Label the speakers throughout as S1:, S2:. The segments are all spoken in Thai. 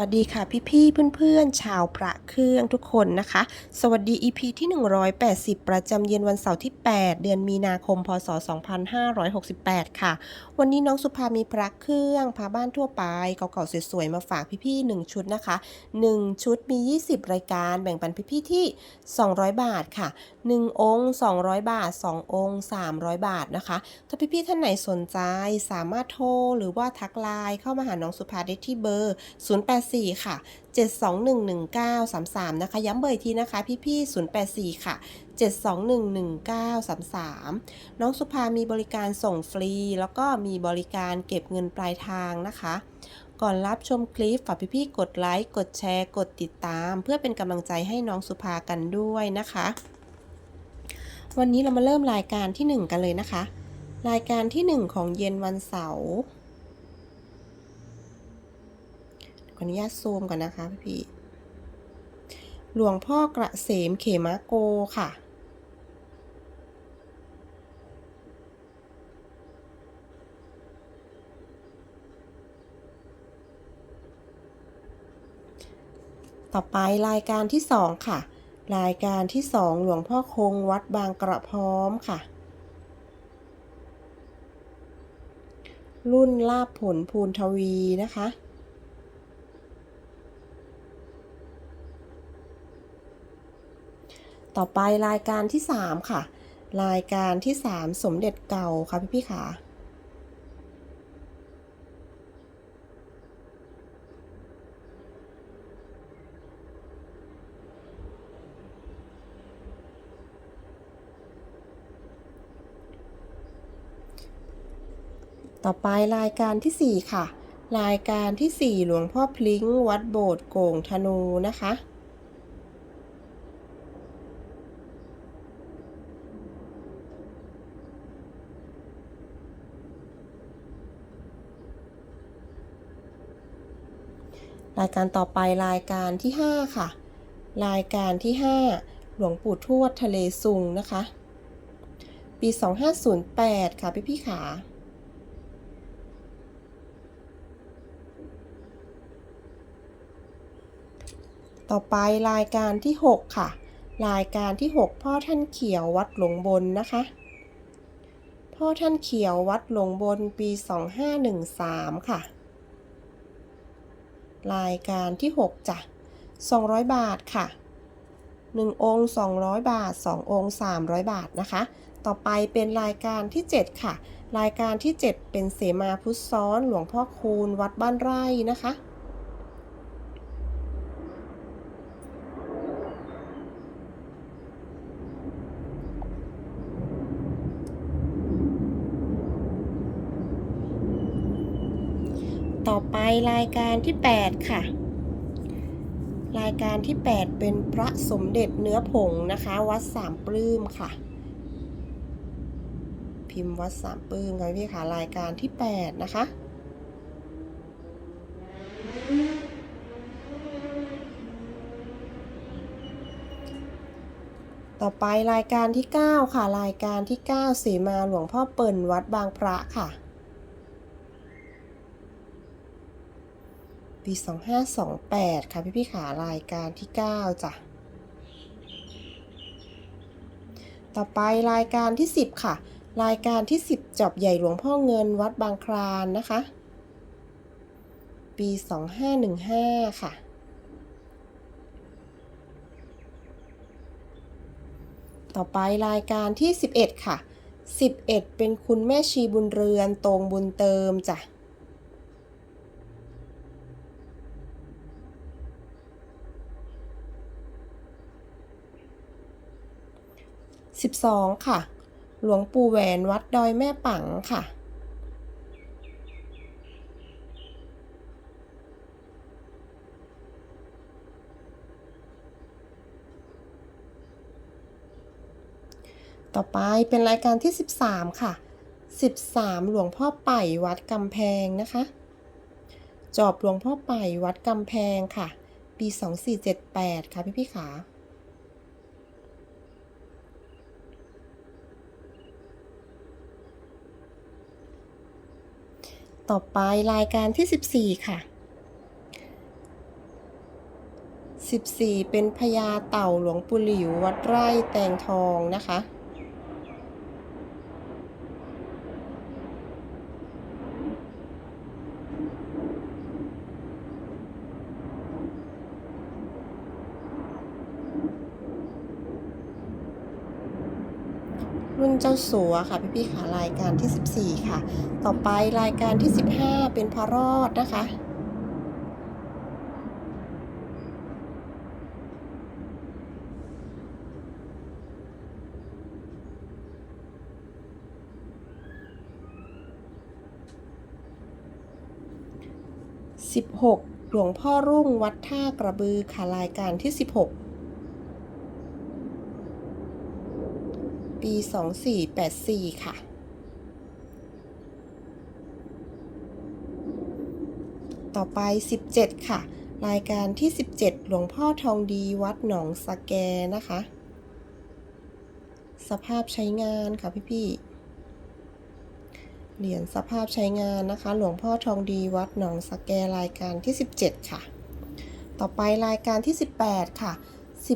S1: สวัสดีค่ะพี่ๆเพื่อนๆ ชาวพระเครื่องทุกคนนะคะ สวัสดี EP ที่ 180 ประจำเย็นวันเสาร์ที่ 8 เดือนมีนาคม พศ 2568 ค่ะ วันนี้น้องสุภามีพระเครื่องพาบ้านทั่วไปเก่าๆสวยๆ มาฝากพี่ๆ 1 ชุดนะคะ 1 ชุดมี 20 รายการแบ่งปันพี่ๆ ที่ 200 บาทค่ะ 1 องค์ 200 บาท 2 องค์ 300 บาทนะคะ ถ้าพี่ๆ ท่านไหนสนใจสามารถโทรหรือว่าทักไลน์เข้ามาหาน้องสุภาได้ที่เบอร์084 ค่ะ 7211933 นะคะ ย้ำเบอร์อีกทีนะคะ พี่ๆ084 ค่ะ 7211933 น้องสุภามีบริการส่งฟรี แล้วก็มีบริการเก็บเงินปลายทางนะคะ ก่อนรับชมคลิปฝากพี่ๆกดไลค์ กดแชร์ กดติดตาม เพื่อเป็นกำลังใจให้น้องสุภากันด้วยนะคะ วันนี้เรามาเริ่มรายการที่ 1 กันเลยนะคะ รายการที่ 1 ของเย็นวันเสาร์ ขออนุญาตซูมก่อนนะคะพี่หลวงพ่อกระเสมเขมะโกค่ะ ต่อไปรายการที่2ค่ะ รายการที่2หลวงพ่อคงวัดบางกระพร้อมค่ะ รุ่นลาบผลภูนทวีนะคะ ต่อไปรายการที่ 3 ค่ะ รายการที่ 3 สมเด็จเก่าค่ะพี่พี่ๆค่ะต่อไปรายการที่ 4 ค่ะ รายการที่ 4 หลวงพ่อพลิงวัดโบสถ์โก่งธนูนะคะ รายการต่อไปรายการที่ 5 ค่ะ รายการที่ 5 หลวงปู่ทวดทะเลซุงนะคะ ปี 2508 ค่ะพี่พี่ขาต่อไปรายการที่ 6 ค่ะ รายการที่ 6 พ่อท่านเขียววัดหลวงบนนะคะ พ่อท่านเขียววัดหลวงบนปี 2513 ค่ะ รายการที่ 6จ้ะ200 บาทค่ะ 1 องค์ 200 บาท 2 องค์ 300 บาทนะคะ ต่อไปเป็นรายการที่ 7 ค่ะ รายการที่ 7 เป็นเสมาพุทธซ้อนหลวงพ่อคูณวัดบ้านไร่นะคะ ต่อไปรายการที่ 8 ค่ะ รายการที่ 8 เป็นพระสมเด็จเนื้อผงนะคะ วัดสามปลื้มค่ะ พิมพ์วัดสามปลื้มค่ะพี่ค่ะรายการที่ 8 นะคะต่อไปรายการที่ 9 ค่ะ รายการที่ 9 สีมาหลวงพ่อเปิ่นวัดบางพระค่ะ ปี 2528 ค่ะพี่พี่ขารายการที่ 9 จ้ะ ต่อไปรายการที่ 10 ค่ะ รายการที่ 10จอบใหญ่หลวงพ่อเงินวัดบางคลานนะคะ ปี 2515 ค่ะต่อไปรายการที่ 11 ค่ะ 11 เป็นคุณแม่ชีบุญเรือนตรงบุญเติมจ้ะ 12 ค่ะ หลวงปู่แหวนวัดดอยแม่ปังค่ะ ต่อไปเป็นรายการที่ 13 ค่ะ 13 หลวงพ่อไป่วัดกำแพงนะคะ จอบหลวงพ่อไป่วัดกำแพงค่ะ ปี 2478 ค่ะพี่พี่ขา ต่อไปรายการที่ 14 ค่ะ 14 เป็นพญาเต่าหลวงปู่หลิววัดไร่แตงทองนะคะ นเจ้าสัวค่ะพี่ๆค่ะรายการที่ 14 ค่ะ ต่อไปรายการที่ 15 เป็นพระรอดนะคะ16หลวงพ่อรุ่งวัดท่ากระบือค่ะรายการที่ 16 ปี2484 ค่ะ ต่อไป 17 ค่ะ รายการที่ 17 หลวงพ่อทองดีวัดหนองสะแกนะคะ สภาพใช้งานค่ะพี่ ๆเหรียญสภาพใช้งานนะคะ หลวงพ่อทองดีวัดหนองสแกรายการที่ 17 ค่ะ ต่อไปรายการที่ 18 ค่ะ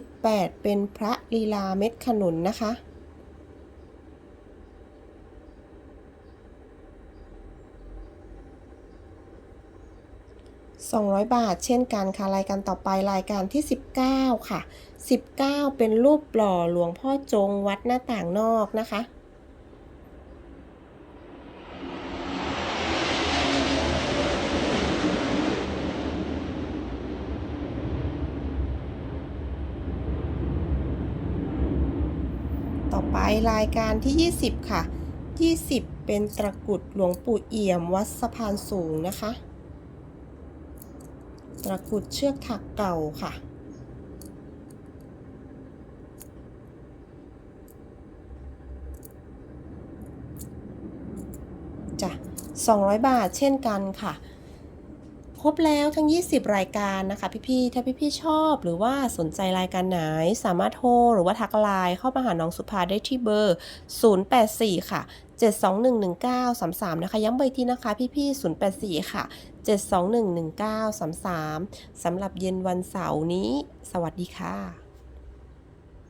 S1: 18 เป็นพระลีลาเม็ดขนุนนะคะ 200 บาท เช่นกันค่ะรายการต่อไปรายการที่ 19 ค่ะ 19 เป็นรูปหล่อหลวงพ่อจงวัดหน้าต่างนอกนะคะ ต่อไปรายการที่ 20 ค่ะ 20 เป็นตะกุดหลวงปู่เอี่ยมวัดสะพานสูงนะคะ ตะกุดเชือกถักเก่าค่ะ จ้ะ200 บาทเช่นกันค่ะ ครบแล้วทั้ง 20 รายการนะคะ พี่ๆ ถ้าพี่ๆ ชอบหรือว่าสนใจรายการไหน สามารถโทรหรือว่าทักไลน์เข้ามาหาน้องสุภาได้ที่เบอร์ 084 ค่ะ 7211933 นะคะ ย้ำเบอร์ที่นะคะ พี่ๆ 084 ค่ะ 7211933 สำหรับเย็นวันเสาร์นี้ สวัสดีค่ะ